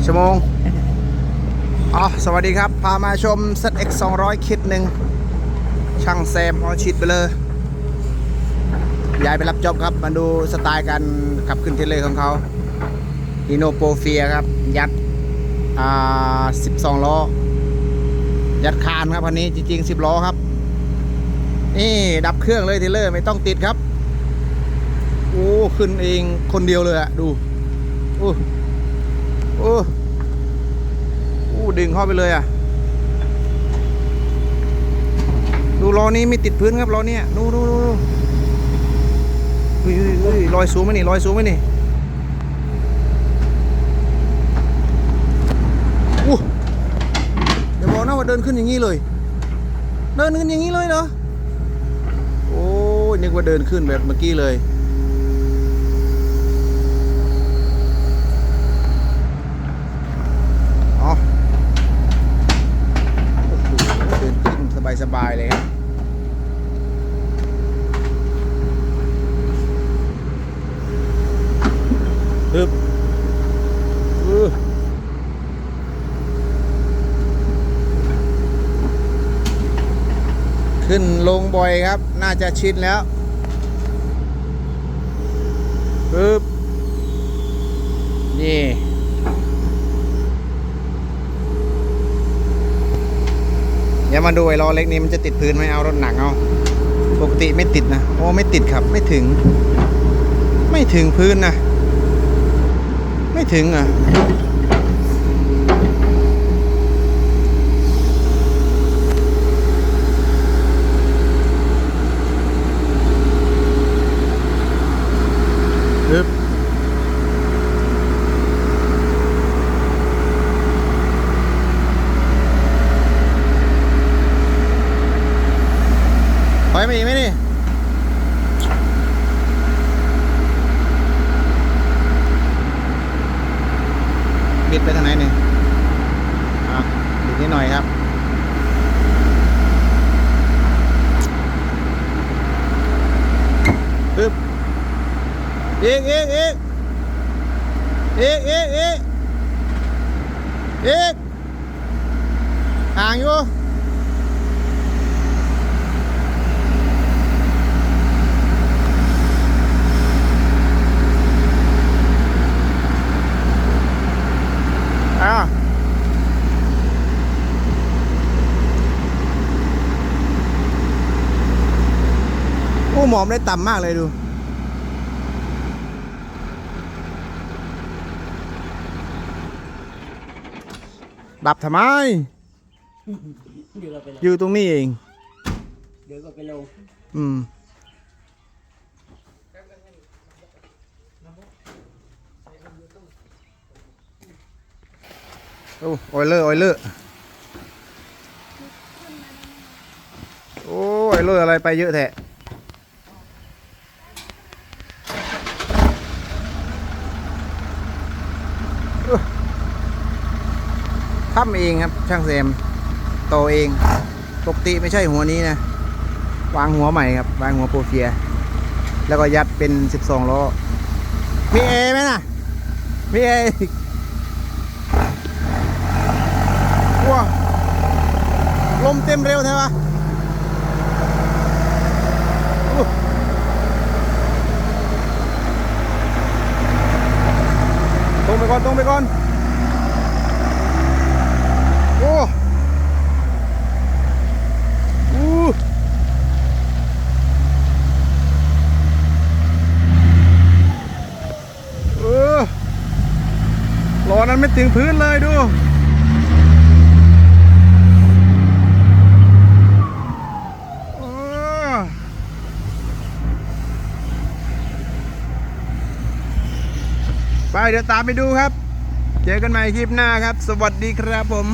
าชั่วโมงอ๋อสวัสดีครับ พามาชม ZX 200 คิดหนึ่ง ช่างแซมเอชิดไปเลยย้ายไปรับจอบครับ มาดูสไตล์การขับขึ้นเทเลของเขาฮีโนโปเฟียครับ ยัด อ่า 12 ล้อ ยัดคานครับคันนี้จริงๆ 10 ล้อครับ นี่ดับเครื่องเลยเทเลอร์ไม่ต้องติดครับ โอ้ ขึ้นเองคนเดียวเลยอะดู โอ้ โอ้โอ้ดึงเข้าไปเลยอะดูล้อนี้ไม่ติดพื้นครับล้อเนี้ยดูดูดูดูอุ้ยอุ้ยอุ้ยลอยสูงไหมนี่ลอยสูงไหมนี่อู้เดี๋ยวบอกนะว่าเดินขึ้นอย่างนี้เลย เดินขึ้นอย่างนี้เลยเหรอโอ้ยนึกว่าเดินขึ้นแบบเมื่อกี้เลย อ๋อโอ้โหเดินขึ้นส บายเลยครับฮึบขึ้นลงบ่อยครับ น่าจะชินแล้วปึ๊บ นี่ เดี๋ ยวมาดูไอ้ล้อเล็กนี้มันจะติดพื้นไหมเอารถหนักเอาปกติไม่ติดนะโอ้ไม่ติดครับ ไม่ถึง ไม่ถึงพื้นนะ ไม่ถึงอะ ปึ๊บ ถอยมาอีกไหมนี่ บิดไปทางไหนนี่อะบิดนิด หน่อยครับ ปึ๊บเอ๊ะเอ๊ะเอ๊ะเอ๊ะเอ๊ะเอ๊ะเอ๊ะห่างอยู่ อ้าว โอ้หมอมได้ต่ำมากเลยดู ดับทำไม เดี๋ยวเราไปลงอยู่ตรงนี้เอง เดี๋ยวก็ไปลงอืม โอ้ออยเลอร์ออยเลอร์โอ้ออยเลอร์อะไรไปเยอะแท้ ทำเองครับ ช่างแซมโตเองปกติไม่ใช่หัวนี้นะ วางหัวใหม่ครับ วางหัวโปรเฟีย แล้วก็ยัดเป็น 12ล้อมีเอไหมน่ะมีเออว้าลมเต็มเร็วใช่ปะตรงไปก่อนตรงไปก่อน โอ้อู้ เออล้อ นั้นไม่ถึงพื้นเลยดู ไปเดี๋ยวตามไปดูครับ เจอกันใหม่คลิปหน้าครับ สวัสดีครับผม